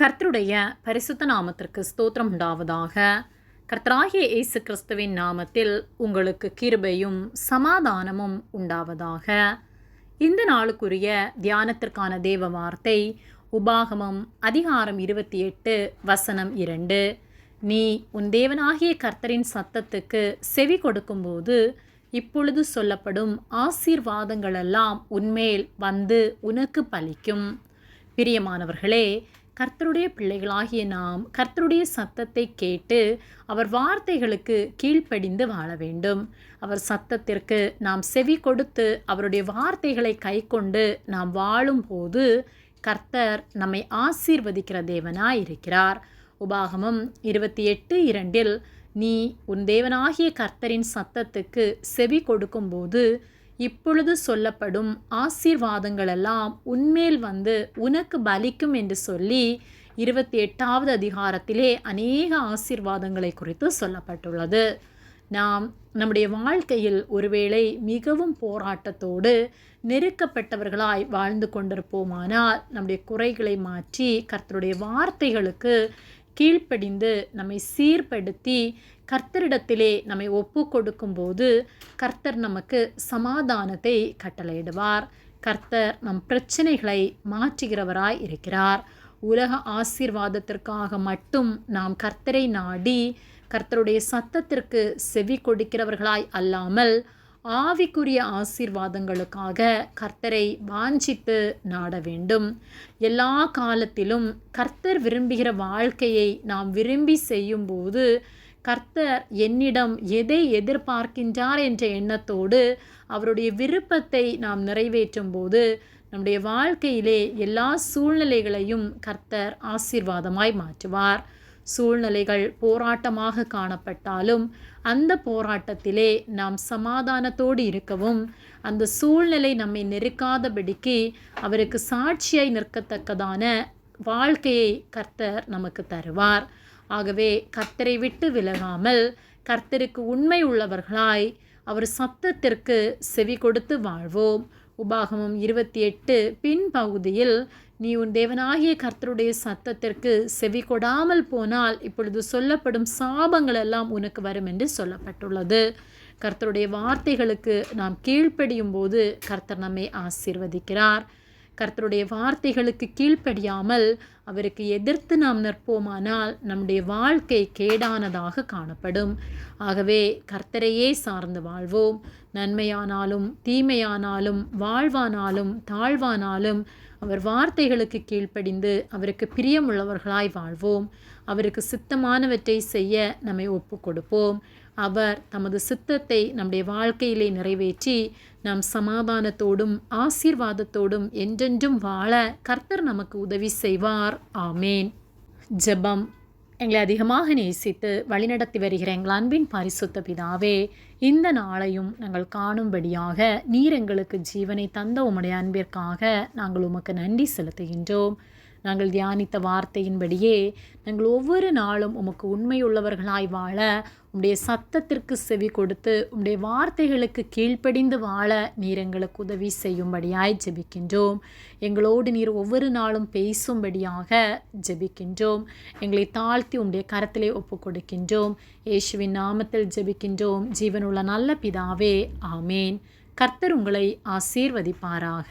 கர்த்தருடைய பரிசுத்த நாமத்திற்கு ஸ்தோத்திரம் உண்டாவதாக. கர்த்தராகிய இயேசு கிறிஸ்துவின் நாமத்தில் உங்களுக்கு கிருபையும் சமாதானமும் உண்டாவதாக. இந்த நாளுக்குரிய தியானத்திற்கான தேவ வார்த்தை உபாகமம் அதிகாரம் இருபத்தி எட்டு வசனம் இரண்டு. நீ உன் தேவனாகிய கர்த்தரின் சத்தத்துக்கு செவி கொடுக்கும்போது இப்பொழுது சொல்லப்படும் ஆசீர்வாதங்களெல்லாம் உன்மேல் வந்து உனக்கு பலிக்கும். பிரியமானவர்களே கர்த்தருடைய பிள்ளைகளாகிய நாம் கர்த்தருடைய சத்தத்தை கேட்டு அவர் வார்த்தைகளுக்கு கீழ்ப்படிந்து வாழ வேண்டும். அவர் சத்தத்திற்கு நாம் செவி கொடுத்து அவருடைய வார்த்தைகளை கைக்கொண்டு நாம் வாழும்போது கர்த்தர் நம்மை ஆசீர்வதிக்கிற தேவனாய் இருக்கிறார் உபாகமம் இருபத்தி எட்டு இரண்டில் நீ உன் தேவனாகிய கர்த்தரின் சத்தத்துக்கு செவி கொடுக்கும்போது இப்பொழுது சொல்லப்படும் ஆசீர்வாதங்களெல்லாம் உன்மேல் வந்து உனக்கு பலிக்கும் என்று சொல்லி இருபத்தி எட்டாவது அதிகாரத்திலே அநேக ஆசீர்வாதங்களை குறித்து சொல்லப்பட்டுள்ளது. நாம் நம்முடைய வாழ்க்கையில் ஒருவேளை மிகவும் போராட்டத்தோடு நெருக்கப்பட்டவர்களாய் வாழ்ந்து கொண்டிருப்போமானால் நம்முடைய குறைகளை மாற்றி கர்த்தருடைய வார்த்தைகளுக்கு கீழ்ப்படிந்து நம்மை சீர்படுத்தி கர்த்தரிடத்திலே நம்மை ஒப்பு கொடுக்கும்போது கர்த்தர் நமக்கு சமாதானத்தை கட்டளையிடுவார். கர்த்தர் நம் பிரச்சனைகளை மாற்றுகிறவராய் இருக்கிறார். உலக ஆசீர்வாதத்திற்காக மட்டும் நாம் கர்த்தரை நாடி கர்த்தருடைய சத்தத்திற்கு செவி கொடுக்கிறவர்களாய் அல்லாமல் ஆவிக்குரிய ஆசீர்வாதங்களுக்காக கர்த்தரை வாஞ்சித்து நாட வேண்டும். எல்லா காலத்திலும் கர்த்தர் விரும்புகிற வாழ்க்கையை நாம் விரும்பி செய்யும்போது கர்த்தர் என்னிடம் எதை எதிர்பார்க்கின்றார் என்ற எண்ணத்தோடு அவருடைய விருப்பத்தை நாம் நிறைவேற்றும் போது நம்முடைய வாழ்க்கையிலே எல்லா சூழ்நிலைகளையும் கர்த்தர் ஆசீர்வாதமாய் மாற்றுவார். சூழ்நிலைகள் போராட்டமாக காணப்பட்டாலும் அந்த போராட்டத்திலே நாம் சமாதானத்தோடு இருக்கவும் அந்த சூழ்நிலை நம்மை நெருக்காதபடிக்கு அவருக்கு சாட்சியாய் நிற்கத்தக்கதான வாழ்க்கையை கர்த்தர் நமக்கு தருவார். ஆகவே கர்த்தரை விட்டு விலகாமல் கர்த்தருக்கு உண்மை உள்ளவர்களாய் அவர் சத்தத்திற்கு செவி கொடுத்து வாழ்வோம். உபாகமம் இருபத்தி எட்டு பின்பகுதியில் நீ உன் தேவனாகிய கர்த்தருடைய சத்தத்திற்கு செவி கொடாமல் போனால் இப்பொழுது சொல்லப்படும் சாபங்கள் எல்லாம் உனக்கு வரும் என்று சொல்லப்பட்டுள்ளது. கர்த்தருடைய வார்த்தைகளுக்கு நாம் கீழ்ப்படியும் போது கர்த்தர் நம்மை ஆசீர்வதிக்கிறார். கர்த்தருடைய வார்த்தைகளுக்கு கீழ்ப்படியாமல் அவருக்கு எதிர்த்து நாம் நிற்போமானால் நம்முடைய வாழ்க்கை கேடானதாக காணப்படும். ஆகவே கர்த்தரையே சார்ந்து வாழ்வோம். நன்மையானாலும் தீமையானாலும் வாழ்வானாலும் தாழ்வானாலும் அவர் வார்த்தைகளுக்கு கீழ்ப்படிந்து அவருக்கு பிரியமுள்ளவர்களாய் வாழ்வோம். அவருக்கு சித்தமானவற்றை செய்ய நம்மை ஒப்பு கொடுப்போம் அவர் தமது சித்தத்தை நம்முடைய வாழ்க்கையிலே நிறைவேற்றி நாம் சமாதானத்தோடும் ஆசீர்வாதத்தோடும் என்றென்றும் வாழ கர்த்தர் நமக்கு உதவி செய்வார். செய்வார் ஆமேன். ஜெபம் எங்களை அதிகமாக நேசித்து வழிநடத்தி வருகிற எங்கள் அன்பின் பரிசுத்த பிதாவே இந்த நாளையும் நாங்கள் காணும்படியாக நீர் எங்களுக்கு ஜீவனை தந்த உம்முடைய அன்பிற்காக நாங்கள் உமக்கு நன்றி செலுத்துகின்றோம். நாங்கள் தியானித்த வார்த்தையின்படியே நாங்கள் ஒவ்வொரு நாளும் உமக்கு உண்மையுள்ளவர்களாய் வாழ உம்முடைய சத்தத்திற்கு செவி கொடுத்து உம்முடைய வார்த்தைகளுக்கு கீழ்ப்படிந்து வாழ நீர் எங்களுக்கு உதவி செய்யும்படியாய் ஜெபிக்கின்றோம். எங்களோடு நீர் ஒவ்வொரு நாளும் பேசும்படியாக ஜெபிக்கின்றோம். எங்களை தாழ்த்தி உம்முடைய கரத்திலே ஒப்பு கொடுக்கின்றோம் இயேசுவின் நாமத்தில் ஜெபிக்கின்றோம். ஜீவனுள்ள நல்ல பிதாவே ஆமேன். கர்த்தர் உங்களை ஆசீர்வதிப்பாராக.